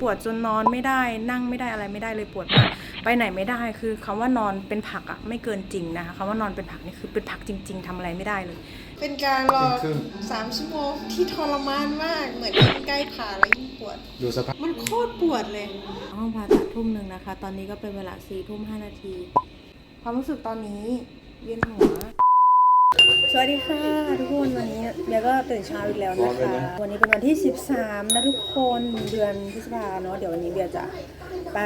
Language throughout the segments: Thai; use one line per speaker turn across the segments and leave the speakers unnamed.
ปวดจนนอนไม่ได้ นั่งไม่ได้อะไรไม่ได้เลยปวดมากไปไหนไม่ได้คือคำว่านอนเป็นผักอะไม่เกินจริงนะคะคำว่านอนเป็นผักนี่คือเป็นผักจริง ๆทำอะไรไม่ได้เลย
เป็นการรอ
ครึ่ง
สามชั่วโมงที่ทรมานมากเหมือนยิ่งใกล้ผ่าแล้วยิ่งปวด
ดูสภาพ
มันโคตรปวดเลย
ห้องผ่าตัดทุ่มหนึ่งนะคะ ตอนนี้ก็เป็นเวลาสี่ทุ่มห้านาที ความรู้สึกตอนนี้เวียนหัว สวัสดีค่ะทุกคนวันนี้เบียร์ก็ตื่นเช้าอีกแล้วนะคะ วันนี้เป็นวันที่ 13 นะทุกคนเดือนพฤษภาเนาะเดี๋ยววันนี้เบียร์จะไป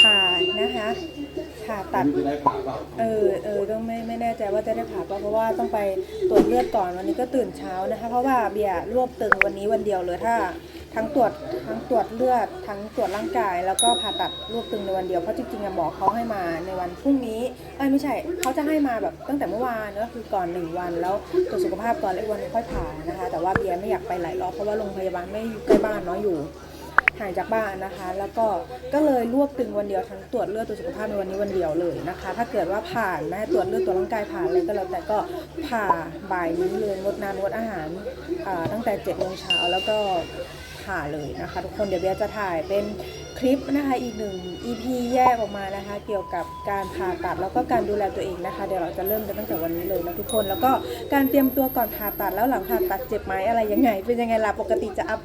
ผ่านะคะผ่าตัด
จะได้ผ่าเปล่า
เออเออต้องไม่ไม่แน่ใจว่าจะได้ผ่าเปล่าเพราะว่าต้องไปตรวจเลือดก่อนวันนี้ก็ตื่นเช้านะคะ เพราะว่าเบียร์รวบตึงวันนี้วันเดียวเลยถ้า ทั้งตรวจทั้งตรวจเลือด ทั้งตรวจร่างกาย แล้วก็ผ่าตัดรวบตึงในวันเดียวเพราะจริงๆอะหมอเขาให้มาในวันพรุ่งนี้เอ้ยไม่ใช่เขาจะให้มาแบบตั้งแต่เมื่อวานก็คือก่อนหนึ่งวัน แล้วตรวจสุขภาพก่อนแล้วอีกวันค่อยผ่านะคะ แต่ว่าเบียร์ไม่อยากไปหลายรอบเพราะว่าโรงพยาบาลไม่อยู่ใกล้บ้านเนาะอยู่ห่างจากบ้านนะคะ แล้วก็ก็เลยรวบตึงวันเดียวทั้งตรวจเลือดตรวจสุขภาพในวันนี้วันเดียวเลยนะคะ ถ้าเกิดว่าผ่านแม่ตรวจเลือดตรวจร่างกายผ่านอะไรก็แล้วแต่ก็ผ่าบ่ายนี้เลยงดน้ำงดอาหารตั้งแต่7จ็ดโมงเช้าแล้วก็าเลยนะคะ ทุกคนเดี๋ยวเบียจะถ่ายเป็นคลิปนะคะอีกหนึ่ง EP แยกออกมานะคะ เกี่ยวกับการผ่าตัดแล้วก็การดูแลตัวเองนะคะ เดี๋ยวเราจะเริ่มกันตั้งแต่วันนี้เลยนะทุกคนแล้วก็การเตรียมตัวก่อนผ่าตัดแล้วหลังผ่าตัดเจ็บไหมอะไรยังไง เป็นยังไงล่ะปกติจะอัพ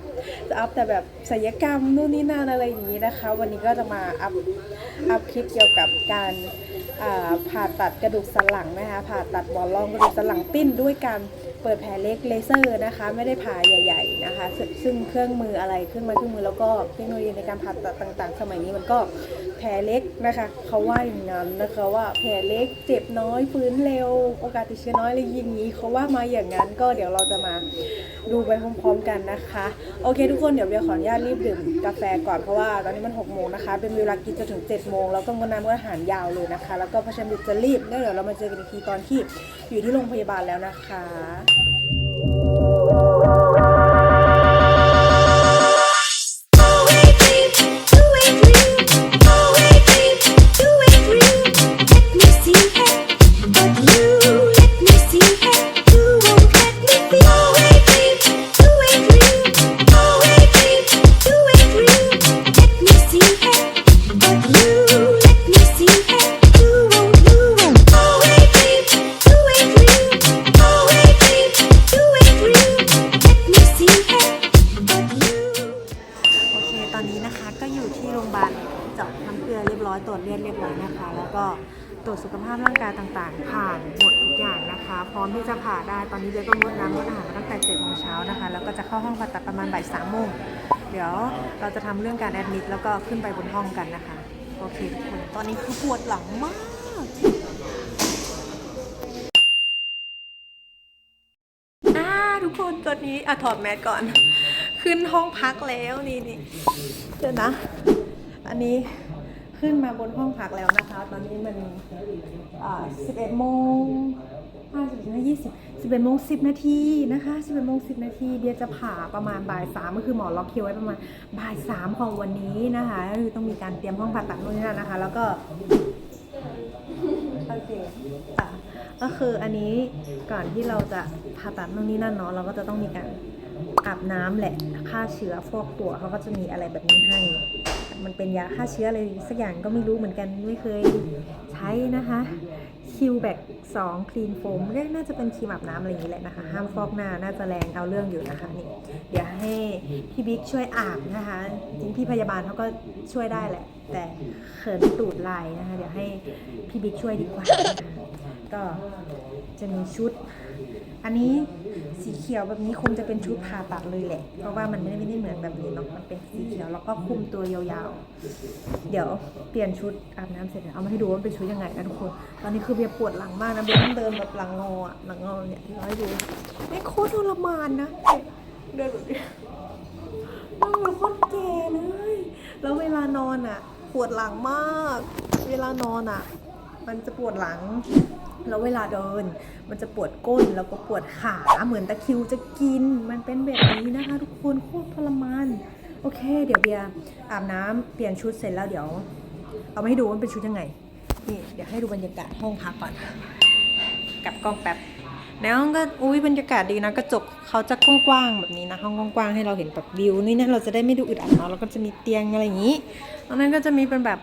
จะอัพแต่แบบศัลยกรรมนู่นนี่นั่นอะไรอย่างนี้นะคะ วันนี้ก็จะมาอัพอัพคลิปเกี่ยวกับการผ่าตัดกระดูกสันหลังนะคะผ่าตัดบอลรองกระดูกสันหลังปิ้นด้วยการ เปิดแผลเล็กเลเซอร์นะคะ ไม่ได้ผ่าใหญ่ ๆนะคะ ซึ่งเครื่องมืออะไรเครื่องไม้เครื่องมือแล้วก็เทคโนโลยีในการผ่าตัดต่าง ๆ สมัยนี้มันก็แผลเล็กนะคะเขาว่าอย่างนั้นนะคะว่าแผลเล็กเจ็บน้อยฟื้นเร็วโอกาสติดเชื้อน้อยอะไรอย่างนี้เขาว่ามาอย่างนั้นก็เดี๋ยวเราจะมาดูไปพร้อมๆกันนะคะ โอเคทุกคนเดี๋ยวเบียขออนุญาตรีบดื่มกาแฟก่อนเพราะว่าตอนนี้มัน6โมงนะคะ เป็นเวลากินจนถึง7โมงแล้วก็งดน้ำงดอาหารยาวเลยนะคะ แล้วก็เพราะฉันเบียร์จะรีบแล้วเดี๋ยวเรามาเจอกันอีกทีตอนที่อยู่ที่โรงพยาบาลแล้วนะคะ โอ ก็ขึ้นไปบนห้องกันนะคะ โอเคทุกคน ตอนนี้คือปวดหลังมากอ่าทุกคนตอนนี้อะถอดแมสก่อน ขึ้นห้องพักแล้วนี่นี่เดี๋ยวนะ อันนี้ขึ้นมาบนห้องพักแล้วนะคะ ตอนนี้มันอ่า11โมง ห้าสิบนาทีสิบสิบเอ็ดโมงสิบนาทีนะคะสิบเอ็ดโมงสิบนาทีเบียร์จะผ่าประมาณบ่ายสามก็คือหมอล็อกคิวไว้ประมาณบ่ายสามของวันนี้นะคะก็คือต้องมีการเตรียมห้องผ่าตัดนู่นนี่นั่นนะคะ แล้วก็โอเคค่ะก็คืออันนี้ก่อนที่เราจะผ่าตัดนู่นนี่นั่นเนาะเราก็จะต้องมีการอาบน้ำแหละฆ่าเชื้อฟอกตัวเขาก็จะมีอะไรแบบนี้ให้ มันเป็นยาฆ่าเชื้ออะไรสักอย่างก็ไม่รู้เหมือนกันไม่เคยใช้นะคะ คิวแบกสองคลีนโฟมน่าจะเป็นครีมอาบน้ำอะไรอย่างนี้แหละนะคะ ห้ามฟอกหน้าน่าจะแรงเอาเรื่องอยู่นะคะนี่เดี๋ยวให้พี่บิ๊กช่วยอาบนะคะ จริงพี่พยาบาลเขาก็ช่วยได้แหละ แต่เขินตูดลายนะคะ เดี๋ยวให้พี่บิ๊กช่วยดีกว่านะคะก็จะมีชุด อันนี้สีเขียวแบบนี้คงจะเป็นชุดผ่าตัดเลยแหละ เพราะว่ามันไม่ได้ไม่ได้เหมือนแบบนี้เนาะมันเป็นสีเขียวแล้วก็คลุมตัวยาวๆ เดี๋ยวเปลี่ยนชุดอาบน้ำเสร็จเดี๋ยวเอามาให้ดูว่าเป็นชุดยังไงนะทุกคน ตอนนี้คือเบียปวดหลังมากนะเบียต้องเดินแบบหลังงออะหลังงอเนี่ยร้อยดูไม่โคตรทรมานนะเดินแบบนี้นั่งแบบโคตรแก่เลย แล้วเวลานอนอะปวดหลังมาก เวลานอนอะ มันจะปวดหลัง แล้วเวลาเดิน มันจะปวดก้นแล้วก็ปวดขาเหมือนตะคิวจะกิน มันเป็นแบบนี้นะคะ ทุกคนโคตรทรมานโอเค เดี๋ยวเบียร์อาบน้ำเปลี่ยนชุดเสร็จแล้วเดี๋ยว เอามาให้ดูว่าเป็นชุดยังไงนี่เดี๋ยวให้ดูบรรยากาศห้องพักก่อนกลับกล้องแป๊บ
ในห้องก็อุ้ยบรรยากาศดีนะกระจกเขาจะกว้างๆแบบนี้นะห้องกว้างๆให้เราเห็นแบบวิวนี่นะเราจะได้ไม่ดูอึดอัดเนาะแล้วก็จะมีเตียงอะไรอย่างนี้แล้วนั้นก็จะมีเป็นแบบ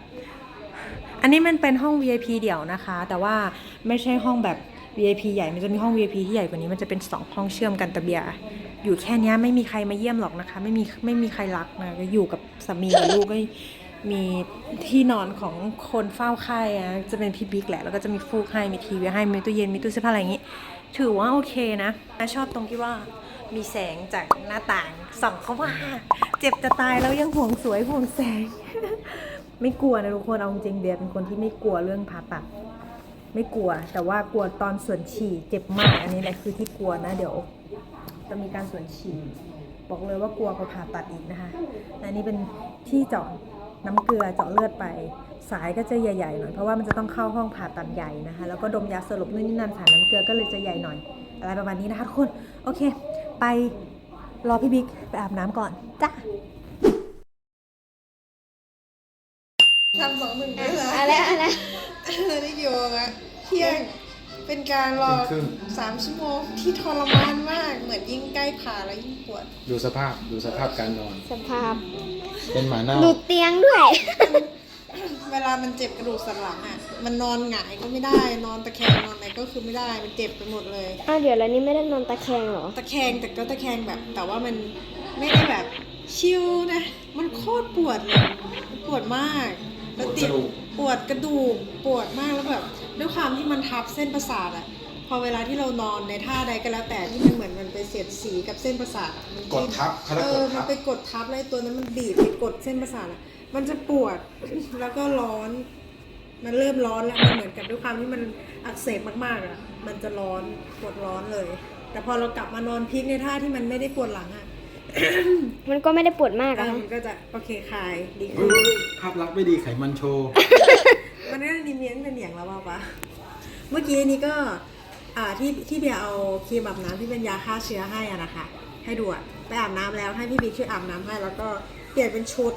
อันนี้มันเป็นห้อง VIP เดี่ยวนะคะ แต่ว่าไม่ใช่ห้องแบบ VIP ใหญ่ มันจะมีห้อง VIP ที่ใหญ่กว่านี้ มันจะเป็นสองห้องเชื่อมกันแต่เบียร์อยู่แค่นี้ไม่มีใครมาเยี่ยมหรอกนะคะ ไม่มีไม่มีใครรักนะ ก็อยู่กับสามีกับลูกก็มีที่นอนของคนเฝ้าไข้อะจะเป็นพี่บิ๊กแหละ แล้วก็จะมีฟูกให้ มีทีวีให้ มีตู้เย็น มีตู้เสื้อผ้าอะไรอย่างงี้ ถือว่าโอเคนะ ชอบตรงที่ว่ามีแสงจากหน้าต่างส่องเข้ามา เจ็บจะตายแล้วยังห่วงสวยห่วงแสง ไม่กลัวนะทุกคนเอาจริงเบียร์เป็นคนที่ไม่กลัวเรื่องผ่าตัด ไม่กลัว แต่ว่ากลัวตอนส่วนฉี่เจ็บมากอันนี้แหละคือที่กลัวนะเดี๋ยวจะมีการส่วนฉี่บอกเลยว่ากลัวกว่าผ่าตัดอีกนะคะอันนี้เป็นที่เจาะน้ำเกลือเจาะเลือดไป สายก็จะใหญ่ๆหน่อยเพราะว่ามันจะต้องเข้าห้องผ่าตัดใหญ่นะคะแล้วก็ดมยาสลบนู่นนี่นั่นสายน้ำเกลือก็เลยจะใหญ่หน่อย อะไรประมาณนี้นะคะทุกคนโอเค ไปรอพี่บิ๊กไปอาบน้ำก่อนจ้ะ
ทำสองหนึ่งด้วยเหรอ
อะไรอะไร
ได้โยงอะเที่ยงเป็นการรอ
เที่ยงครึ่ง
สามชั่วโมงที่ทรมานมาก เหมือนยิ่งใกล้ผ่าแล้วยิ่งปวด
ดูสภาพดูสภาพการนอน
สภาพ
เป็นหมาเน่า
ดูเตียงด้วย
เวลามันเจ็บกระดูกสันหลังอะ มันนอนหงายก็ไม่ได้ นอนตะแคงนอนอะไรก็คือไม่ได้ มันเจ็บไปหมดเลย
อ้าวเดี๋ยวแล้วนี่ไม่ได้นอนตะแคงเหรอ
ตะแคงแต่ก็ตะแคงแบบ แต่ว่ามันไม่ได้แบบชิลนะ มันโคตรปวดเลยมันปวดมาก แล้วติดปวดกระดูกปวดมากแล้วแบบด้วยความที่มันทับเส้นประสาทอะพอเวลาที่เรานอนในท่าใดก็แล้วแต่ที่มันเหมือนมันไปเสียดสีกับเส้นประสาทอะมัน
กดทับเขาเรีย
เอก
ก
อ
ด
มั
ทั
น
บ
ไปกดทับแล้วไอ้ตัวนั้นมันบีบไปกดเส้นประสาทอะมันจะปวด แล้วก็ร้อน มันเริ่มร้อนแล้วมันเหมือนกับด้วยความที่มันอักเสบมากๆอะมันจะร้อนปวดร้อนเลย แต่พอเรากลับมานอนพลิกในท่าที่มันไม่ได้ปวดหลังอะ
มันก็ไม่ได้ปวดมาก
เอ
อะ
อ
นะ
มันก็จะโอเคคลายดี
เฮ้
ขึ้น
ยภาพลักษณ์ไม่ดีไขมันโชว์
มันก็ดีเมียนเป็นอย่างแล้วเปล่าปะเมื่อกี้นี้ก็อ่าที่ที่เบียร์เอาครีมอาบน้ำที่เป็นยาฆ่าเชื้อให้อะนะคะ ให้ดูอะไปอาบน้ำแล้วให้พี่บิ๊กช่วยอาบน้ำให้แล้วก็เปลี่ยนเป็นชุด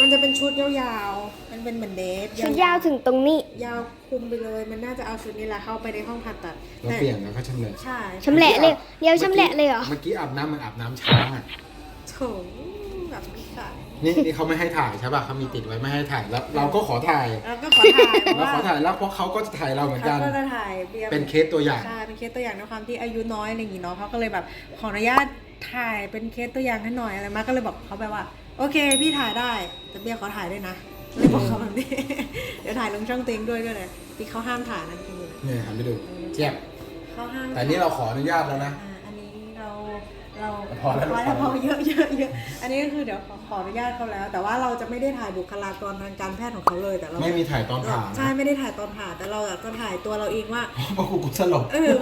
มันจะเป็นชุดยาวๆ มันเป็นเหมือนเดฟ
ชุดยาวถึงตรงนี้
ยาวคุมไปเลย มันน่าจะเอาชุดนี้แหละเข้าไปในห้องผ่าตัด
แล้วเปลี่ยนแล้วก็ชำเละ
ใช่
ชำแหละเลยเดี๋ยวชำแหละเลยเหรอ
เมื่อกี้อาบน้ำมันอาบน้ำช้างอะ
โถแบบนี้ค่ะ
นี่นี่เขาไม่ให้ถ่ายใช่ป่ะเขามีติดไว้ไม่ให้ถ่ายแล้ว เราก็ขอถ่าย
แล้วก็ขอถ่ายเพราะ
เรา
ว่า
ขอถ่ายแล้วเพราะเขาก็จะถ่ายเราเหมือนกัน
เขาก็จะถ่ายเบียร์
เป็นเคสตัวอย่าง
ใช่ เป็นเคสตัวอย่างในความที่อายุน้อยอะไรอย่างงี้เนาะเขาก็เลยแบบขออนุญาตถ่ายเป็นเคสตัวอย่างให้หน่อยอะไรมาก็เลยบอกเขาไปว่า โอเค พี่ถ่ายได้ แต่เบียร์ขอถ่ายด้วยนะเลยบอกเขาแบบนี้ เดี๋ยวถ่ายลงช่องเต็งด้วยก็เลยที่เขาห้ามถ่ายนะจริง
เนี่ยหันไปดูเจี๊ยบ
ๆเขาห้าม
แต่นี่เราขออนุญาตแล้วนะ
อ่าอันนี้เรา เรา
พอแล้ว
พอแล้วพอเยอะเยอะเยอะอันนี้ก็คือเดี๋ยวขอขออนุญาตเขาแล้ว แต่ว่าเราจะไม่ได้ถ่ายบุคลากรทางการแพทย์ของเขาเลยแต่เรา
ไม่มีถ่ายตอนผ่า
ใช่
นะ
ไม่ได้ถ่ายตอนผ่าแต่เราอะจะถ่ายตัวเราเองว่า
เพราะกูกูสลบ
เออ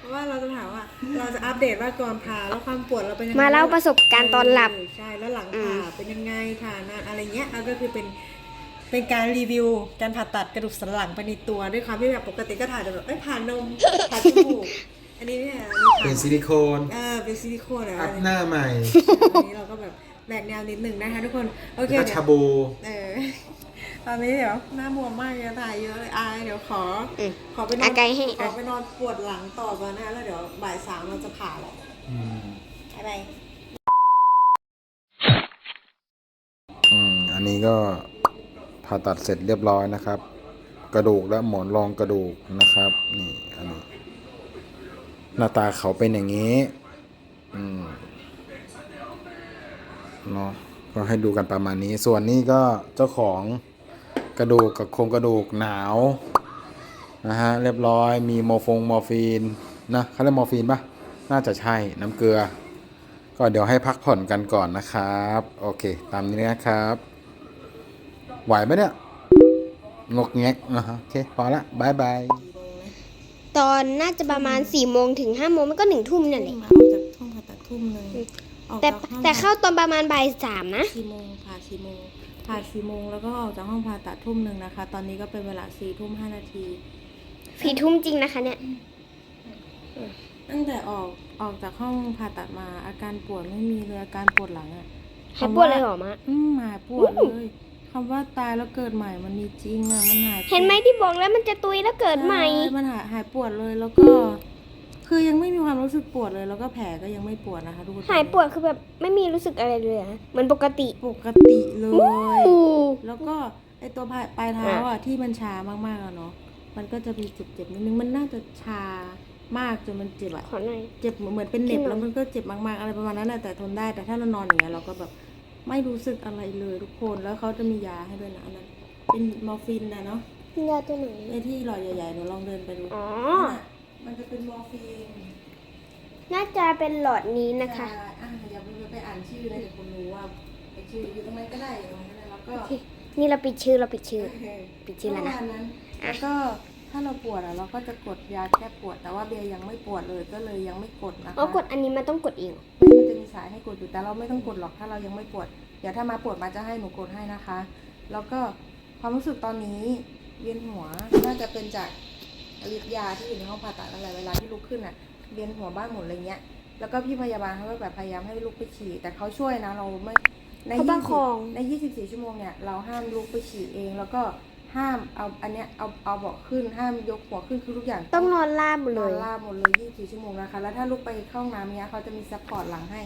เพราะว่าเราจะถามว่าเราจะอัปเดตว่าก่อนผ่าแล้วความปวดเราเป็นยังไง
มาเล่าประสบการณ์ตอนหลับ
เใช่แล้วหลัง
อื
ผ่ามเป็นยังไงผ่านานอะไรเงี้ยแล้วก็คือเป็นเป็นการรีวิวการผ่าตัดกระดูกสันหลังไปในตัวด้วยความที่แบบปกติก็ถ่ายแต่แบบเอ้ยผ่านนมผ่าจมูก อันนี้เนี่ยอันนี้ผ่า
เป็นซิลิโคน
เออเป็นซิลิโคนอะไร
อัพหน้าใหม่
อันนี้เราก็แบบแหวกแนวนิดหนึ่งนะคะทุกคน โอเค
แล้วก็
เดี๋ยว
ชาบู
เออตอนนี้เดี๋ยวหน้าบวมมากเลยถ่ายเยอะเลยอายเดี๋ยวขอ
อืม
ขอไปนอ
อานไกลให้
ขอไปนอนปวดหลังต่อก่อนนะคะแล้วเดี๋ยวบ่ายสามเราจะผ่าแล้ว
อืม
บ๊ายบาย
อืม อันนี้ก็ผ่าตัดเสร็จเรียบร้อยนะครับ กระดูกและหมอนรองกระดูกนะครับ นี่ อันนี้ หน้าตาเขาเป็นอย่างนี้ อืมเนาะก็ให้ดูกันประมาณนี้ ส่วนนี้ก็เจ้าของกระดูกกับโครงกระดูกหนาวนะฮะเรียบร้อยมีโมฟงมอร์ฟีนนะเขาเรียกมอร์ฟีนปะน่าจะใช่น้ำเกลือ ก็เดี๋ยวให้พักผ่อนกันก่อนนะครับ โอเค ตามนี้นะครับ ไหวไหมเนี่ยงกแงกนะฮะโอเค พอละบายบาย
ตอนน่าจะประมาณ4ี่โมงถึง5้าโมงมันก็หนึ่งทุ่มนั่นแหละ
ออกจากห้องผ่าตัดทุ่มหนึ่งออก
แต่
จากห้อง
แต่เข้าตอนประมาณบ่ายสามนะ
สี่โมงผ่าสี่โมงผ่าสี่โมงแล้วก็ออกจากห้องผ่าตัดทุ่มหนึ่งนะคะ ตอนนี้ก็เป็นเวลาสี่ทุ่มห้านาที
สี่ทุ่มจริงนะคะเนี่ย
ตั้งแต่ออกออกจากห้องผ่าตัดมาอาการปวดไม่มีเลยอาการปวดหลังอะ
หายปวดเลยเหรอมะ
อืมหายปวดเลย คำว่าตายแล้วเกิดใหม่มันมีจริงอะมันหายปวด
เห็นไหมที่บอกแล้วมันจะตุยแล้วเกิดใหม่
ช่มันหายหายปวดเลยแล้วก็ คือยังไม่มีความรู้สึกปวดเลย แล้วก็แผลก็ยังไม่ปวดนะคะทุกคน
หายปวดคือแบบไม่มีรู้สึกอะไรเลยอะเหมือนปกติ
ปกติเลย
อู้
แล้วก็ไอตัวปลายปลายเท้าอะที่มันชามากๆอะเนาะมันก็จะมีเจ็บๆนิดนึงมันน่าจะชามากจนมันเจ็บอะ
ขอหน่อย
เจ็บเหมือนเป็นเหน็บ
จริงเหรอ
แล้วมันก็เจ็บมากๆอะไรประมาณนั้นแหละแต่ทนได้แต่ถ้าเรานอนอย่างเงี้ยเราก็แบบ ไม่รู้สึกอะไรเลยทุกคน แล้วเขาจะมียาให้ด้วยนะอันนั้น เป็นมอร์ฟีนนะเนาะ
ยาตัวไหน
ไอที่หลอดใหญ่ๆหนูลองเดินไปดู
อ๋อ
นั่นน่ะมันจะเป็นมอร์ฟีน
น่าจะเป็นหลอดนี้นะคะ
ใช่อะอย่าไปไปอ่านชื่อเลยเดี๋ยวคนรู้ว่าไอชื่ออยู่ตรงไหนก็ได้อยู่ตรงนั้นก็ได้แล้วก็
โอเคนี่เราปิดชื่อเราปิดชื่อ ปิดชื่อแล้วนะ
ประมาณนั้นแล้วก็ ถ้าเราปวดอะเราก็จะกดยาแก้ปวด แต่ว่าเบียร์ยังไม่ปวดเลยก็เลยยังไม่กดนะคะ
อ๋อกดอันนี้มันต้องกดเอง
มันจะมีสายให้กดอยู่แต่เราไม่ต้องกดหรอกถ้าเรายังไม่ปวดเดี๋ยวถ้ามาปวดมาจะให้หนูกดให้นะคะ แล้วก็ความรู้สึกตอนนี้เวียนหัวน่าจะเป็นจากฤทธิ์ยาที่อยู่ในห้องผ่าตัดอะไรเวลาที่ลุกขึ้นอะเวียนหัวบ้านหมุนอะไรเงี้ยแล้วก็พี่พยาบาลเขาก็แบบพยายามให้ลุกไปฉี่แต่เขาช่วยนะเราไม่ใน
เขาประคอง
20ใน24ชั่วโมงเนี่ยเราห้ามลุกไปฉี่เองแล้วก็ ห้ามเอาอันเนี้ยเอาเอาเบาะขึ้นห้ามยกหัวขึ้นคือทุกอย่าง
ต้องนอนราบหมด
น
เล
อน
ย
ลาบหมดเลย24ชั่วโมงนะคะ แล้วถ้าลุกไปเข้าห้องน้ำเนี้ยเขาจะมีซัพพอร์ตหลังให้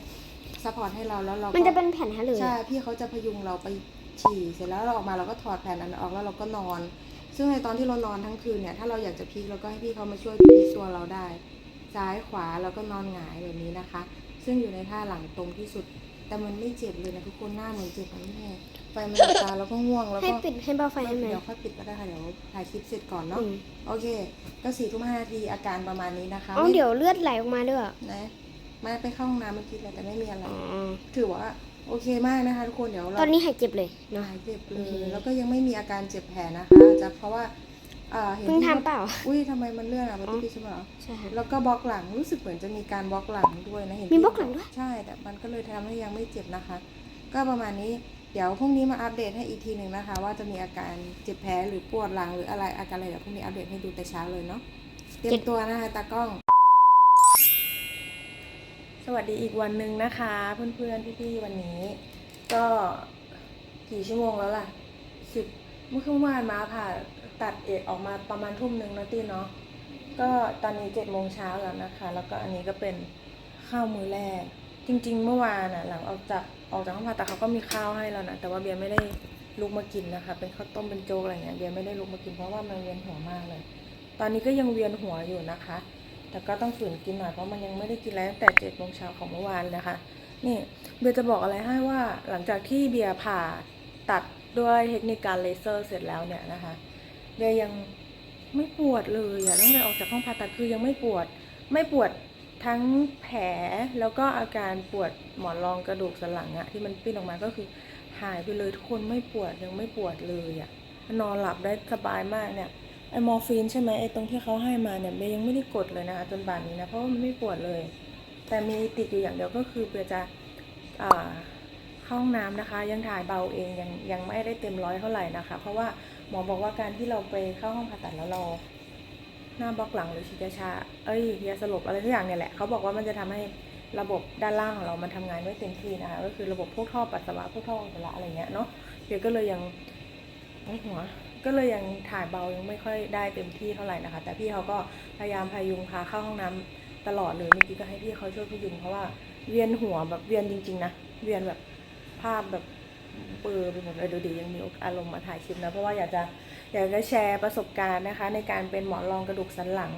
ซัพพอร์ตให้เราแล้วเราก็
มันจะเป็นแผ่นให้เลย
ใช่พี่เขาจะพยุงเราไปฉี่เสร็จแล้วเราออกมาเราก็ถอดแผ่นนั้นออกแล้วเราก็นอน ซึ่งในตอนที่เรานอนทั้งคืนเนี่ยถ้าเราอยากจะพลิกเราก็ให้พี่เขามาช่วยพลิกตัวเราได้ ซ้ายขวาแล้วก็นอนหงายแบบนี้นะคะ ซึ่งอยู่ในท่าหลังตรงที่สุด แต่มันไม่เจ็บเลยนะทุกคนหน้าเหมือนเจ็บมันแม่ ไฟมันดับตาแล้วก็ง่วงแล้ว
ให้
ก็
ปิดให้เบาไฟให้ไหม
เดี๋ยวค่อยปิดก็ได้ค่ะเดี๋ยวถ่ายคลิปเสร็จก่อนเนาะ
อืม
โอเค ก็สี่ทุ่มห้านาทีอาการประมาณนี้นะคะ
อ๋อ
ไม่
เดี๋ยวเลือดไหลออกมาด้วย
นะไม่ไปเข้าห้องน้ำเมื่อกี้แหละแต่ไม่มีอะไร
อ๋อ
ถือว่าโอเคมากนะคะทุกคนเดี๋ยวเรา
ตอนนี้หายเจ็บเลยเนาะ
หายเจ็บเล
โอเค
ยแล้วก็ยังไม่มีอาการเจ็บแผลนะคะอาจจะเพราะว่าอ่าเห็น
เพิ่ง
ที่
ทำเปล่า
อุ้ยทำไมมันเลื่อนอะมัน
อ๋อ
ติดใช่ไหมเหรอ
ใช่ค่ะ
แล้วก็บล็อกหลังรู้สึกเหมือนจะมีการบล็อกหลังด้วยนะเห็น
มี
ที่
บล็อกหลังด้วย
ใช่แต่มันก็เลยทำให้ยังไม่เจ็บนะคะ ก็ประมาณนี้ เดี๋ยวพรุ่งนี้มาอัปเดตให้อีกทีหนึ่งนะคะ ว่าจะมีอาการเจ็บแผลหรือปวดหลังหรืออะไรอาการอะไรเดี๋ยวพรุ่งนี้อัปเดตให้ดูแต่เช้าเลยเนาะเตรียมตัวนะคะตากล้อง สวัสดีอีกวันหนึ่งนะคะ เพื่อนๆพี่ๆวันนี้ ก็กี่ชั่วโมงแล้วล่ะสิบเมื่อคืนวานมาผ่าตัดเอกออกมาประมาณทุ่มหนึ่งนะตี้เนาะก็ตอนนี้เจ็ดโมงเช้าแล้วนะคะ แล้วก็อันนี้ก็เป็นข้าวมื้อแรก จริง ๆ เมื่อวานน่ะหลังออกจากออกจากห้องผ่าตัดเขาก็มีข้าวให้แล้วนะแต่ว่าเบียร์ไม่ได้ลุกมากินนะคะ เป็นข้าวต้มเป็นโจ๊กอะไรเงี้ยเบียร์ไม่ได้ลุกมากินเพราะว่ามันเวียนหัวมากเลย ตอนนี้ก็ยังเวียนหัวอยู่นะคะ แต่ก็ต้องฝืนกินหน่อยเพราะมันยังไม่ได้กินอะไรตั้งแต่เจ็ดโมงเช้าของเมื่อวานนะคะ นี่เบียร์จะบอกอะไรให้ว่าหลังจากที่เบียร์ผ่าตัดด้วยเทคนิคการเลเซอร์เสร็จแล้วเนี่ยนะคะเบียร์ยังไม่ปวดเลยอะตั้งแต่ออกจากห้องผ่าตัดคือยังไม่ปวด ไม่ปวด ทั้งแผลแล้วก็อาการปวดหมอนรองกระดูกสันหลังอะที่มันปิ้นออกมาก็คือหายไปเลยทุกคนไม่ปวดยังไม่ปวดเลยอะนอนหลับได้สบายมากเนี่ยไอมอร์ฟีนใช่ไหมไอตรงที่เขาให้มาเนี่ยเบย์ยังไม่ได้กดเลยนะคะจนป่านนี้นะเพราะว่ามันไม่ปวดเลย แต่มีติดอยู่อย่างเดียวก็คือเบย์จะเข้าห้องน้ำนะคะ ยังถ่ายเบาเองยังยังไม่ได้เต็มร้อยเท่าไหร่นะคะ เพราะว่าหมอบอกว่าการที่เราไปเข้าห้องผ่าตัดแล้วเรา หน้าบล็อกหลังหรือฉีดยาชา เอ้ยยาสลบอะไรทุกอย่างเนี่ยแหละเขาบอกว่ามันจะทำให้ระบบด้านล่างของเรามันทำงานไม่เต็มที่นะคะก็คือระบบพวกท่อปัสสาวะพวกท่ออุจจาระอะไรเงี้ยเนาะเดี๋ยวก็เลยยังไอ้หัวก็เลยยังถ่ายเบายังไม่ค่อยได้เต็มที่เท่าไหร่นะคะ แต่พี่เขาก็พยายามพยุงพาเข้าห้องน้ำตลอดเลยเมื่อกี้ก็ให้พี่เขาช่วยพยุงเพราะว่าเวียนหัวแบบเวียนจริง ๆนะเวียนแบบภาพแบบเปื้อไปหมดเลยดูดียังมีอารมณ์มาถ่ายคลิปนะเพราะว่าอยากจะ อยากจะแชร์ประสบการณ์นะคะ ในการเป็นหมอนรองกระดูกสันหลัง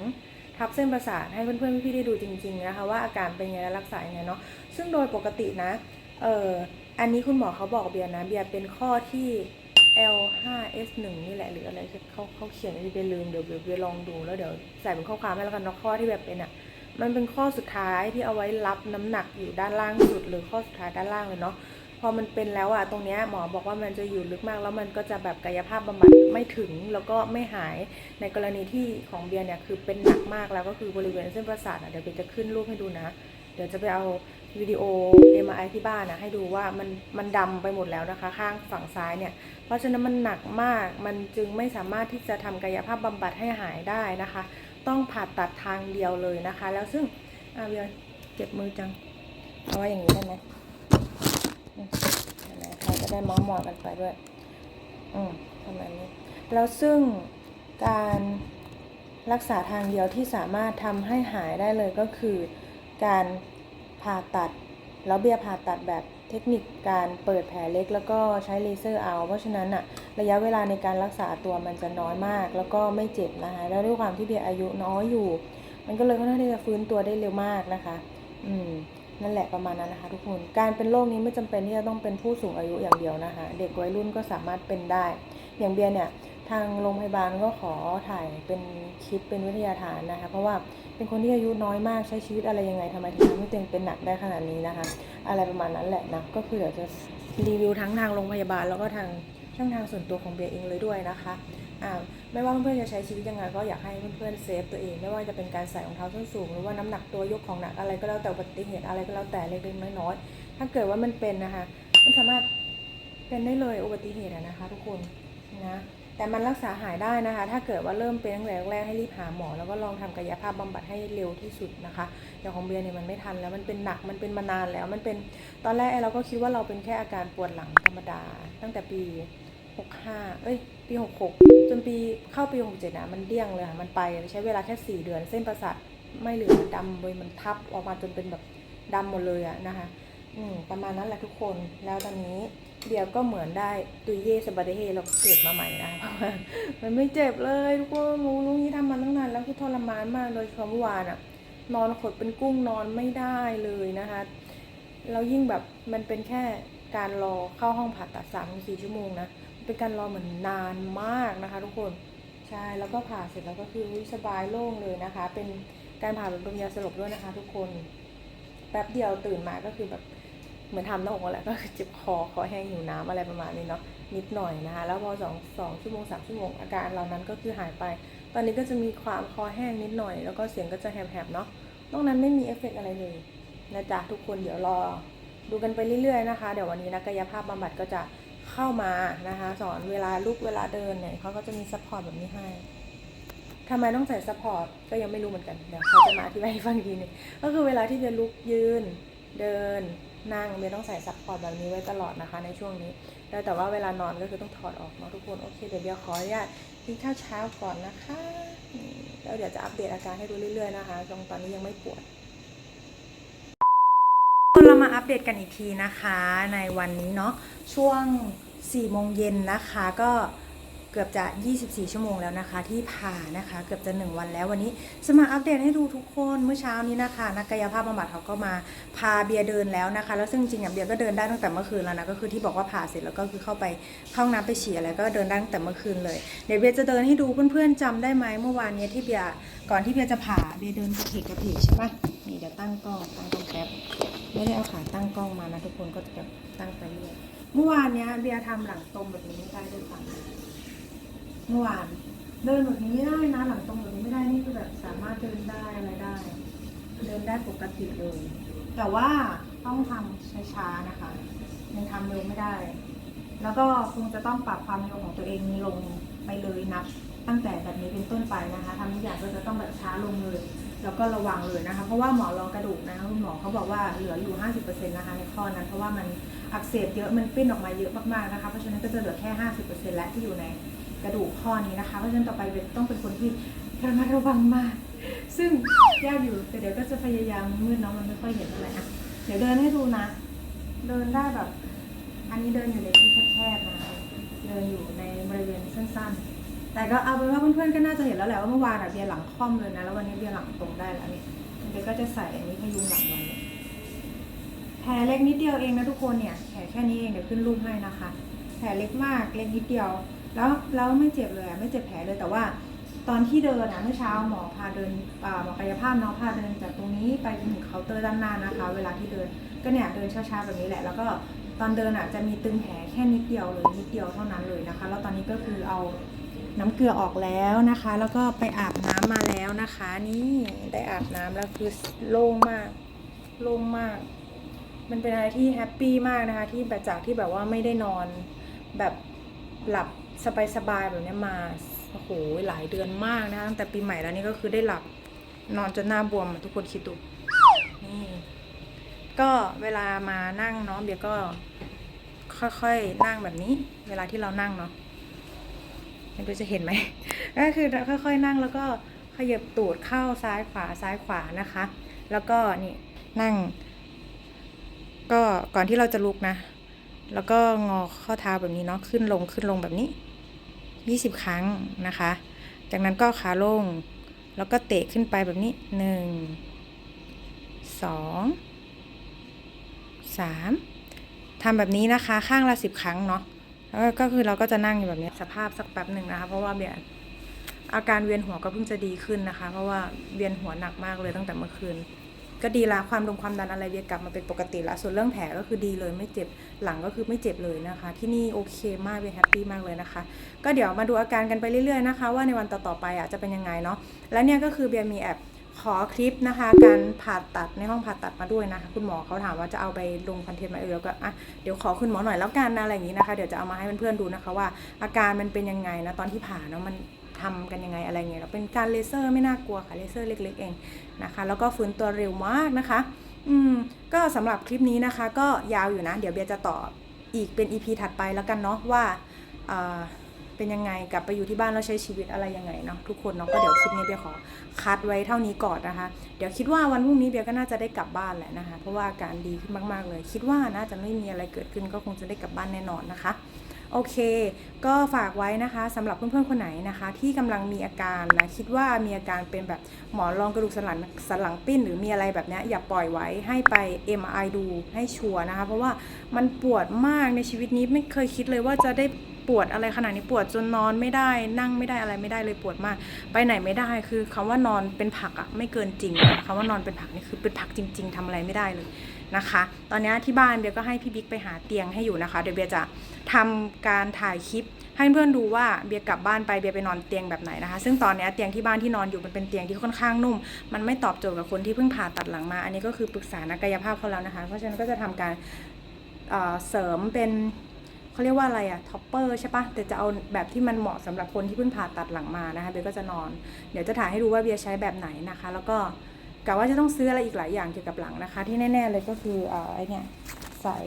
ทับเส้นประสาทให้เพื่อนๆพี่ๆได้ดูจริง ๆนะคะ ว่าอาการเป็นไงและรักษายังไงเนาะซึ่งโดยปกตินะเอออันนี้คุณหมอเขาบอกเบียร์นะเบียร์เป็นข้อที่ L5S1 นี่แหละหรืออะไรเขาเขาเขียนไว้เบียร์ลืมเดี๋ยวเบียร์เบียลองดูแล้วเดี๋ยวใส่เป็นข้อความให้แล้วกันเนาะข้อที่แบบเป็นอะมันเป็นข้อสุดท้ายที่เอาไว้รับน้ำหนักอยู่ด้านล่างสุด หรือข้อสุดท้ายด้านล่างเลยเนาะ พอมันเป็นแล้วอะตรงเนี้ยหมอบอกว่ามันจะอยู่ลึกมาก แล้วมันก็จะแบบกายภาพบำบัดไม่ถึงแล้วก็ไม่หายในกรณีที่ของเบียร์เนี่ยคือเป็นหนักมากแล้วก็คือบริเวณเส้นประสาทอะเดี๋ยวเบียร์จะขึ้นรูปให้ดูนะ เดี๋ยวจะไปเอาวิดีโอ MRI ที่บ้านนะให้ดูว่ามันมันดำไปหมดแล้วนะคะ ข้างฝั่งซ้ายเนี่ย เพราะฉะนั้นมันหนักมากมันจึงไม่สามารถที่จะทำกายภาพบำบัดให้หายได้นะคะ ต้องผ่าตัดทางเดียวเลยนะคะ แล้วซึ่งอาเบียร์เจ็บมือจังเอาไว้อย่างนี้ได้ไหม เราจะได้มาส์มอยกันไปด้วย อืมประมาณนี้ แล้วซึ่งการรักษาทางเดียวที่สามารถทำให้หายได้เลยก็คือการผ่าตัด แล้วเบียผ่าตัดแบบเทคนิคการเปิดแผลเล็ก แล้วก็ใช้เลเซอร์เอา เพราะฉะนั้นอะระยะเวลาในการรักษาตัวมันจะน้อยมาก แล้วก็ไม่เจ็บนะคะ แล้วด้วยความที่เบียอายุน้อยอยู่ มันก็เลยค่อนข้างที่จะฟื้นตัวได้เร็วมากนะคะ อืม นั่นแหละประมาณนั้นนะคะ ทุกคน การเป็นโรคนี้ไม่จำเป็นที่จะต้องเป็นผู้สูงอายุอย่างเดียวนะคะ เด็กวัยรุ่นก็สามารถเป็นได้ อย่างเบียร์เนี่ยทางโรงพยาบาลก็ขอถ่ายเป็นคลิปเป็นวิทยาทานนะคะ เพราะว่าเป็นคนที่อายุน้อยมากใช้ชีวิตอะไรยังไงทำไมถึงทำให้ตัวเองเป็นหนักได้ขนาดนี้นะคะ อะไรประมาณนั้นแหละนะก็คือเดี๋ยวจะรีวิวทั้งทางโรงพยาบาลแล้วก็ทางช่องทางส่วนตัวของเบียร์เองเลยด้วยนะคะ ไม่ว่าเพื่อนๆจะใช้ชีวิตยังไงก็อยากให้เพื่อนๆเซฟตัวเอง ไม่ว่าจะเป็นการใส่รองเท้าส้นสูง หรือว่าน้ำหนักตัวยกของหนักอะไรก็แล้วแต่อุบัติเหตุอะไรก็แล้วแต่เล็กๆน้อยๆถ้าเกิดว่ามันเป็นนะคะ มันสามารถเป็นได้เลยอุบัติเหตุนะคะ ทุกคนนะแต่มันรักษาหายได้นะคะ ถ้าเกิดว่าเริ่มเป็นตั้งแต่แรกให้รีบหาหมอ แล้วก็ลองทำกายภาพบำบัดให้เร็วที่สุดนะคะอย่างของเบียร์เนี่ยมันไม่ทันแล้วมันเป็นหนักมันเป็นมานานแล้ว มันเป็นตอนแรกเราก็คิดว่าเราเป็นแค่อาการปวดหลังธรรมดา ตั้งแต่ปี 65 เอ้ย ปี 66 จนปีเข้าปี 67 นะมันเดี้ยงเลยค่ะมันไปใช้เวลาแค่ 4 เดือน เส้นประสาทไม่เหลือดำเลยมันทับออกมาจนเป็นแบบดำหมดเลยอะนะคะ อืมประมาณนั้นแหละทุกคนแล้วตอนนี้เดียวก็เหมือนได้ตุยเย่สบาเดเฮเราเกิดมาใหม่นะเพราะว่ามันไม่เจ็บเลยทุกคนหนูลุงนี้ทำมาตั้งนานแล้วคือทรมานมากโดยเฉพาะเมื่อวานอะนอนขดเป็นกุ้งนอนไม่ได้เลยนะคะแล้วยิ่งแบบมันเป็นแค่การรอเข้าห้องผ่าตัดสามถึงสี่ชั่วโมงนะ เป็นการรอเหมือนนานมากนะคะ ทุกคนใช่แล้วก็ผ่าเสร็จแล้วก็คืออุ๊ยสบายโล่งเลยนะคะ เป็นการผ่าแบบดมยาสลบด้วยนะคะ ทุกคนแป๊บเดียวตื่นมาก็คือแบบเหมือนทำหน้าอกมาแล้วก็คือเจ็บคอคอแห้งหิวน้ำอะไรประมาณนี้เนาะนิดหน่อยนะคะ แล้วพอสองสองชั่วโมงสามชั่วโมงอาการเหล่านั้นก็คือหายไป ตอนนี้ก็จะมีความคอแห้งนิดหน่อย แล้วก็เสียงก็จะแหบๆเนาะนอกนั้นไม่มีเอฟเฟกต์อะไรเลยนะจ๊ะทุกคนเดี๋ยวรอ ดูกันไปเรื่อยๆนะคะ เดี๋ยววันนี้นักกายภาพบำบัดก็จะ เข้ามานะคะ สอนเวลาลุกเวลาเดินเนี่ยเขาก็จะมีซัพพอร์ตแบบนี้ให้ทำไมต้องใส่ซัพพอร์ตก็ยังไม่รู้เหมือนกันเดี๋ยวเขาจะมาอธิบายให้ฟังอีกทีนึงก็คือเวลาที่เบียร์ลุกยืนเดินนั่งเบียร์ต้องใส่ซัพพอร์ตแบบนี้ไว้ตลอดนะคะ ในช่วงนี้แล้วแต่ว่าเวลานอนก็คือต้องถอดออกเนาะทุกคนโอเคเดี๋ยวเบียร์ขออนุญาตกินข้าวเช้าก่อนนะคะแล้วเดี๋ยวจะอัปเดตอาการให้ดูเรื่อยๆนะคะตรงตอนนี้ยังไม่ปวด มาอัปเดตกันอีกทีนะคะในวันนี้เนาะช่วง4โมงเย็นนะคะก็เกือบจะ 24 ชั่วโมงแล้วนะคะที่ผ่านะคะเกือบจะ 1 วันแล้ววันนี้จะมาอัปเดตให้ดูทุกคนเมื่อเช้านี้นะคะนักกายภาพบำบัดเขาก็มาพาเบียร์เดินแล้วนะคะ แล้วซึ่งจริงๆเบียร์ก็เดินได้ตั้งแต่เมื่อคืนแล้วนะก็คือที่บอกว่าผ่าเสร็จแล้วก็คือเข้าไปเข้าห้องน้ำไปฉี่อะไรก็เดินได้ตั้งแต่เมื่อคืนเลยเดี๋ยวเบียร์จะเดินให้ดูเพื่อนๆจำได้ไหมเมื่อวานเนี้ยที่เบียร์ก่อนที่เบียร์จะผ่าเบียร์เดินกระเพกกระเพกใช่ปะนี่เดี๋ยวตั้งกล้องตั้งกล้องแป๊บ ไม่ได้เอาขาตั้งกล้องมานะทุกคนก็จะตั้งไปเรื่อยเมื่อวานเนี้ยเบียร์ทำหลังตรงแบบนี้ไม่ได้ด้วยซ้ำเมื่อวานเดินแบบนี้ไม่ได้นะ หลังตรงแบบนี้ไม่ได้นี่คือแบบสามารถเดินได้อะไรได้ เดินได้ปกติเลย แต่ว่าต้องทำช้าๆนะคะยังทำเร็วไม่ได้ แล้วก็คงจะต้องปรับความเร็วของตัวเองลงไปเลยนับ ตั้งแต่แบบนี้เป็นต้นไปนะคะทำทุกอย่างก็จะต้องแบบช้าลงเลย แล้วก็ระวังเลยนะคะ เพราะว่าหมอรองกระดูกนะคะคุณหมอเขาบอกว่าเหลืออยู่ 50%นะคะในข้อนั้น เพราะว่ามันอักเสบเยอะมันปิ้นออกมาเยอะมากๆนะคะ เพราะฉะนั้นก็จะเหลือแค่ 50%แล้วที่อยู่ในกระดูกข้อนี้นะคะ เพราะฉะนั้นต่อไปต้องเป็นคนที่ระมัดระวังมาก ซึ่งยากอยู่แต่เดี๋ยวก็จะพยายามมืดเนาะมันไม่ค่อยเห็นอะไรอะเดี๋ยวเดินให้ดูนะ เดินได้แบบ อันนี้เดินอยู่ในที่แคบๆนะ เดินอยู่ในบริเวณสั้นๆ แต่ก็เอาเป็นว่าเพื่อนๆก็น่าจะเห็นแล้วแหละว่าเมื่อวานอะเบียร์หลังค่อมเลยนะ แล้ววันนี้เบียร์หลังตรงได้แล้วเนี่ยเบียร์ก็จะใส่อันนี้พยุงหลังไว้เนี่ยแผลเล็กนิดเดียวเองนะทุกคนเนี่ยแผลแค่นี้เองเดี๋ยวขึ้นรูปให้นะคะ แผลเล็กมากเล็กนิดเดียว แล้วแล้วไม่เจ็บเลยไม่เจ็บแผลเลยแต่ว่าตอนที่เดินอะเมื่อเช้าหมอพาเดินหมอกายภาพเนาะพาเดินจากตรงนี้ไปจนถึงเคาน์เตอร์ด้านหน้านะคะ เวลาที่เดินก็เนี่ยเดินช้าๆแบบนี้แหละ แล้วก็ตอนเดินอะจะมีตึงแผลแค่นิดเดียวเลยนิดเดียวเท่านั้นเลยนะคะ แล้วตอนนี้ก็คือเอา น้ำเกลือออกแล้วนะคะ แล้วก็ไปอาบน้ำมาแล้วนะคะ นี่ได้อาบน้ำแล้วคือโล่งมาก โล่งมาก มันเป็นอะไรที่แฮปปี้มากนะคะ ที่แบบจากที่แบบว่าไม่ได้นอน แบบหลับสบายๆแบบนี้มาโอ้โหหลายเดือนมากนะคะตั้งแต่ปีใหม่แล้วนี่ก็คือได้หลับนอนจนหน้าบวมทุกคนคิดดูนี่ก็เวลามานั่งเนาะเบียก็ค่อยๆนั่งแบบนี้ เวลาที่เรานั่งเนาะ ไม่รู้จะเห็นไหมก็คือค่อยๆนั่งแล้วก็ขยับตูดเข้าซ้ายขวาซ้ายขวานะคะ แล้วก็นี่นั่ง ก็ก่อนที่เราจะลุกนะ แล้วก็งอข้อเท้าแบบนี้เนาะขึ้นลงขึ้นลงแบบนี้ 20 ครั้งนะคะ จากนั้นก็ขาลง แล้วก็เตะขึ้นไปแบบนี้หนึ่งสองสามทำแบบนี้นะคะข้างละสิบครั้งเนาะ แล้วก็คือเราก็จะนั่งอยู่แบบนี้สภาพสักแป๊บหนึ่งนะคะ เพราะว่าเบียร์อาการเวียนหัวก็เพิ่งจะดีขึ้นนะคะ เพราะว่าเวียนหัวหนักมากเลยตั้งแต่เมื่อคืน ก็ดีละความดงความดันอะไรเบียร์กลับมาเป็นปกติละส่วนเรื่องแผลก็คือดีเลยไม่เจ็บหลังก็คือไม่เจ็บเลยนะคะ ที่นี่โอเคมากเบียร์แฮปปี้มากเลยนะคะ ก็เดี๋ยวมาดูอาการกันไปเรื่อยๆนะคะ ว่าในวันต่อๆไปอะจะเป็นยังไงเนาะและเนี่ยก็คือเบียร์มีแอบ ขอคลิปนะคะ การผ่าตัดในห้องผ่าตัดมาด้วยนะคะคุณหมอเขาถามว่าจะเอาไปลงคอนเทนต์มาเออแล้วก็อะเดี๋ยวขอคุณหมอหน่อยแล้วกันนะอะไรอย่างนี้นะคะ เดี๋ยวจะเอามาให้เพื่อนๆดูนะคะว่า อาการมันเป็นยังไงนะตอนที่ผ่าเนาะมันทำกันยังไงอะไรเงี้ยแล้วเป็นการเลเซอร์ไม่น่ากลัวค่ะเลเซอร์เล็ก ๆ เองนะคะ แล้วก็ฟื้นตัวเร็วมากนะคะ อืมก็สำหรับคลิปนี้นะคะ ก็ยาวอยู่นะ เดี๋ยวเบียจะต่ออีกเป็น EP ถัดไปแล้วกันเนาะว่าอ่อ เป็นยังไงกลับไปอยู่ที่บ้านแล้วใช้ชีวิตอะไรยังไงเนาะทุกคนเนาะก็เดี๋ยวคลิปนี้เบียขอคัดไว้เท่านี้ก่อนนะคะ เดี๋ยวคิดว่าวันพรุ่งนี้เบียก็น่าจะได้กลับบ้านแหละนะคะ เพราะว่าอาการดีขึ้นมาก ๆ เลย คิดว่าน่าจะไม่มีอะไรเกิดขึ้นก็คงจะได้กลับบ้านแน่นอนนะคะโอเค ก็ฝากไว้นะคะสำหรับเพื่อนๆคนไหนนะคะ ที่กำลังมีอาการนะคิดว่ามีอาการเป็นแบบหมอนรองกระดูกสันหลังสันหลังปิ้น หรือมีอะไรแบบนี้อย่าปล่อยไว้ให้ไป MRI ดูให้ชัวร์นะคะ เพราะว่ามันปวดมากในชีวิตนี้ไม่เคยคิดเลยว่าจะได้ ปวดอะไรขนาดนี้ปวดจนนอนไม่ได้ นั่งไม่ได้อะไรไม่ได้เลยปวดมาก ไปไหนไม่ได้คือคำว่านอนเป็นผักอะไม่เกินจริงนะคำว่านอนเป็นผักนี่คือเป็นผักจริง ๆทำอะไรไม่ได้เลยนะคะ ตอนนี้ที่บ้านเบียก็ให้พี่บิ๊กไปหาเตียงให้อยู่นะคะ เดี๋ยวเบียจะทำการถ่ายคลิป ให้เพื่อนดูว่าเบียกลับบ้านไปเบียไปนอนเตียงแบบไหนนะคะ ซึ่งตอนนี้เตียงที่บ้านที่นอนอยู่มันเป็นเตียงที่ค่อนข้างนุ่ม มันไม่ตอบโจทย์กับคนที่เพิ่งผ่าตัดหลังมา อันนี้ก็คือปรึกษานักกายภาพเขาแล้วนะคะ เพราะฉะนั้นก็จะทำการเเสริมเป็น เขาเรียกว่าอะไรอะท็อปเปอร์ใช่ปะแต่จะเอาแบบที่มันเหมาะสำหรับคนที่เพิ่งผ่าตัดหลังมานะคะเบียร์ก็จะนอน เดี๋ยวจะถ่ายให้ดูว่าเบียร์ใช้แบบไหนนะคะ แล้วก็กะว่าจะต้องซื้ออะไรอีกหลายอย่างเกี่ยวกับหลังนะคะ ที่แน่ ๆ เลยก็คือเอ่อไอเนี่ยสาย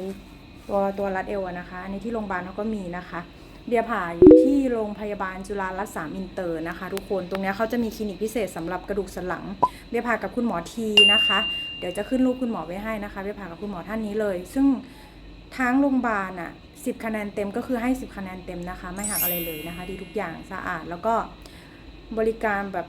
ตัวตัวรัดเอวนะคะอันนี้ที่โรงพยาบาลเขาก็มีนะคะเบียร์ผ่าอยู่ที่โรงพยาบาลจุฬารัตน์สามอินเตอร์นะคะ ทุกคนตรงเนี้ยเขาจะมีคลินิกพิเศษสำหรับกระดูกสันหลังเบียร์ผ่ากับคุณหมอทีนะคะ เดี๋ยวจะขึ้นรูปคุณหมอไว้ให้นะคะเบียร์ผ่ากับคุณหมอท่านนี้เลย ซึ่งทั้งโรงพยาบาลอะ สิบคะแนนเต็มก็คือให้สิบคะแนนเต็มนะคะ ไม่หักอะไรเลยนะคะ ดีทุกอย่างสะอาดแล้วก็บริการแบบ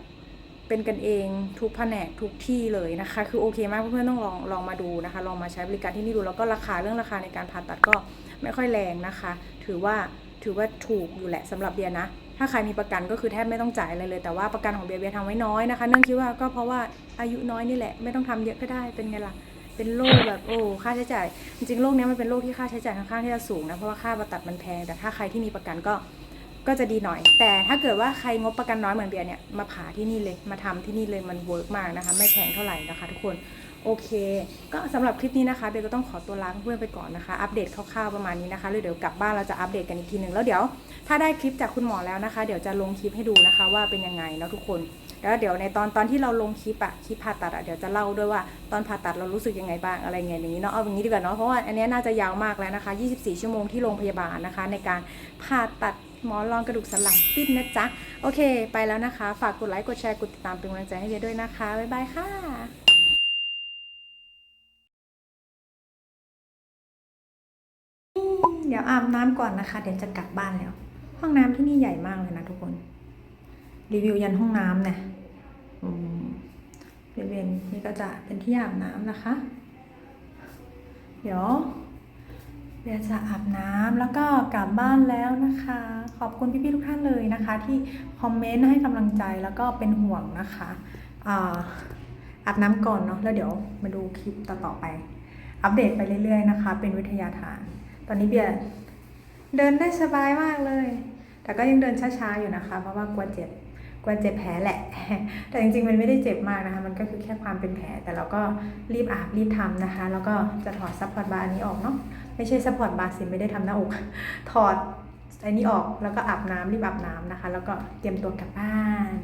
เป็นกันเองทุกแผนกทุกที่เลยนะคะ คือโอเคมากเพื่อนๆต้องลองลองมาดูนะคะ ลองมาใช้บริการที่นี่ดูแล้วก็ราคาเรื่องราคาในการผ่าตัดก็ไม่ค่อยแรงนะคะ ถือว่าถือว่าถูกอยู่แหละสำหรับเบียนะ ถ้าใครมีประกันก็คือแทบไม่ต้องจ่ายอะไรเลย แต่ว่าประกันของเบียร์เบียร์ทำไว้น้อยนะคะ เนื่องคิดว่าก็เพราะว่าอายุน้อยนี่แหละ ไม่ต้องทำเยอะก็ได้เป็นไงล่ะ เป็นโรคแบบโอ้ค่าใช้จ่าย จริงๆโรคนี้มันเป็นโรคที่ค่าใช้จ่ายค่อนข้างที่จะสูงนะเพราะว่าค่าผ่าตัดมันแพง แต่ถ้าใครที่มีประกันก็ก็จะดีหน่อย แต่ถ้าเกิดว่าใครงบประกันน้อยเหมือนเบียร์เนี่ยมาผ่าที่นี่เลยมาทำที่นี่เลยมันเวิร์กมากนะคะ ไม่แพงเท่าไหร่นะคะ ทุกคนโอเค ก็สำหรับคลิปนี้นะคะเบลก็ต้องขอตัวลาเพื่อนไปก่อนนะคะ อัปเดตคร่าวๆประมาณนี้นะคะแล้วเดี๋ยวกลับบ้านเราจะอัปเดตกันอีกทีหนึ่งแล้วเดี๋ยว ถ้าได้คลิปจากคุณหมอแล้วนะคะ เดี๋ยวจะลงคลิปให้ดูนะคะว่าเป็นยังไงเนาะทุกคน แล้วเดี๋ยวในตอนตอนที่เราลงคลิปอะคลิปผ่าตัดอะเดี๋ยวจะเล่าด้วยว่าตอนผ่าตัดเรารู้สึกยังไงบ้างอะไรเงี้ยอย่างนี้เนาะเอาอย่างนี้ดีกว่าเนาะเพราะว่าอันนี้น่าจะยาวมากแล้วนะคะ 24 ชั่วโมงที่โรงพยาบาลนะคะ ในการผ่าตัดหมอนรองกระดูกสันหลังปิ้นนะจ๊ะโอเค ไปแล้วนะคะ ฝากกดไลค์กดแชร์กดติดตามเป็นกำลังใจให้เบียด้วยนะคะบ๊ายบายค่ะเดี๋ยวอาบน้ำก่อนนะคะ เดี๋ยวจะกลับบ้านแล้ว ห้องน้ำที่นี่ใหญ่มากเลยนะทุกคน รีวิวยันห้องน้ำเนี่ยอืมบริเวณนี้ก็จะเป็นที่อาบน้ำนะคะ เดี๋ยวเดี๋ยจะอาบน้ำแล้วก็กลับบ้านแล้วนะคะ ขอบคุณพี่ๆทุกท่านเลยนะคะ ที่คอมเมนต์ให้กำลังใจแล้วก็เป็นห่วงนะคะอาอาบน้ำก่อนเนาะแล้วเดี๋ยวมาดูคลิปต่อๆไป อัปเดตไปเรื่อยๆนะคะ เป็นวิทยาทาน ตอนนี้เบียร์เดินได้สบายมากเลย แต่ก็ยังเดินช้าๆอยู่นะคะ เพราะว่ากลัวเจ็บ กลัวเจ็บแผลแหละ แต่จริงๆ มันไม่ได้เจ็บมากนะคะ มันก็คือแค่ความเป็นแผล แต่เราก็รีบอาบรีบทำนะคะ แล้วก็จะถอดซัพพอร์ตบาร์นี้ออกเนาะ ไม่ใช่ซัพพอร์ตบาร์สิไม่ได้ทำหน้าอก ถอดไอ้นี้ออก แล้วก็อาบน้ำรีบอาบน้ำนะคะ แล้วก็เตรียมตัวกลับบ้าน